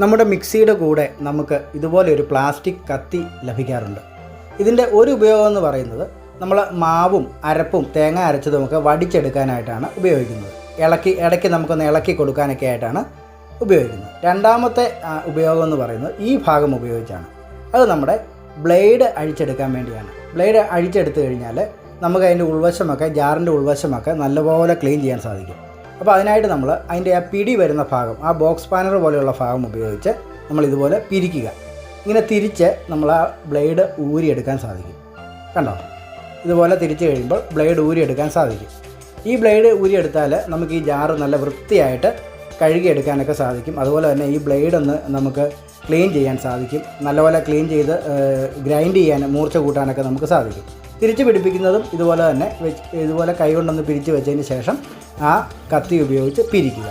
നമ്മുടെ മിക്സിയുടെ കൂടെ നമുക്ക് ഇതുപോലെ ഒരു പ്ലാസ്റ്റിക് കത്തി ലഭിക്കാറുണ്ട്. ഇതിന്റെ ഒരു ഉപയോഗം എന്ന് പറയുന്നത് നമ്മൾ മാവും അരപ്പും തേങ്ങ അരച്ചതുമൊക്കെ വടിച്ചെടുക്കാനായിട്ടാണ് ഉപയോഗിക്കുന്നത്. ഇളക്കി ഇടയ്ക്ക് നമുക്കൊന്ന് ഇളക്കി കൊടുക്കാനൊക്കെ ആയിട്ടാണ് ഉപയോഗിക്കുന്നത്. രണ്ടാമത്തെ ഉപയോഗം എന്ന് പറയുന്നത് ഈ ഭാഗം ഉപയോഗിച്ചാണ്. അത് നമ്മുടെ ബ്ലേഡ് അഴിച്ചെടുക്കാൻ വേണ്ടിയാണ്. ബ്ലേഡ് അഴിച്ചെടുത്തു കഴിഞ്ഞാൽ നമുക്ക് അതിന്റെ ഉൾവശമൊക്കെ ജാറിന്റെ ഉൾവശമൊക്കെ നല്ലപോലെ ക്ലീൻ ചെയ്യാൻ സാധിക്കും. അപ്പോൾ അതിനായിട്ട് നമ്മൾ അതിന്റെ ആ പിടി വരുന്ന ഭാഗം ആ ബോക്സ് പാനർ പോലെയുള്ള ഭാഗം ഉപയോഗിച്ച് നമ്മൾ ഇതുപോലെ പിരിക്കുക. ഇങ്ങനെ തിരിച്ച് നമ്മൾ ആ ബ്ലേഡ് ഊരിയെടുക്കാൻ സാധിക്കും. കണ്ടോ? ഇതുപോലെ തിരിച്ച് കഴിയുമ്പോൾ ബ്ലേഡ് ഊരിയെടുക്കാൻ സാധിക്കും. ഈ ബ്ലേഡ് ഊരിയെടുത്താൽ നമുക്ക് ഈ ജാറ് നല്ല വൃത്തിയായിട്ട് കഴുകിയെടുക്കാനൊക്കെ സാധിക്കും. അതുപോലെ തന്നെ ഈ ബ്ലേഡ് ഒന്ന് നമുക്ക് ക്ലീൻ ചെയ്യാൻ സാധിക്കും. നല്ലപോലെ ക്ലീൻ ചെയ്ത് ഗ്രൈൻഡ് ചെയ്യാൻ മൂർച്ച കൂട്ടാനൊക്കെ നമുക്ക് സാധിക്കും. തിരിച്ച് പിടിപ്പിക്കുന്നതും ഇതുപോലെ തന്നെ ഇതുപോലെ കൈ പിരിച്ചു പിരിച്ച് വെച്ചതിന് ശേഷം ആ കത്തി ഉപയോഗിച്ച് പിരിക്കുക.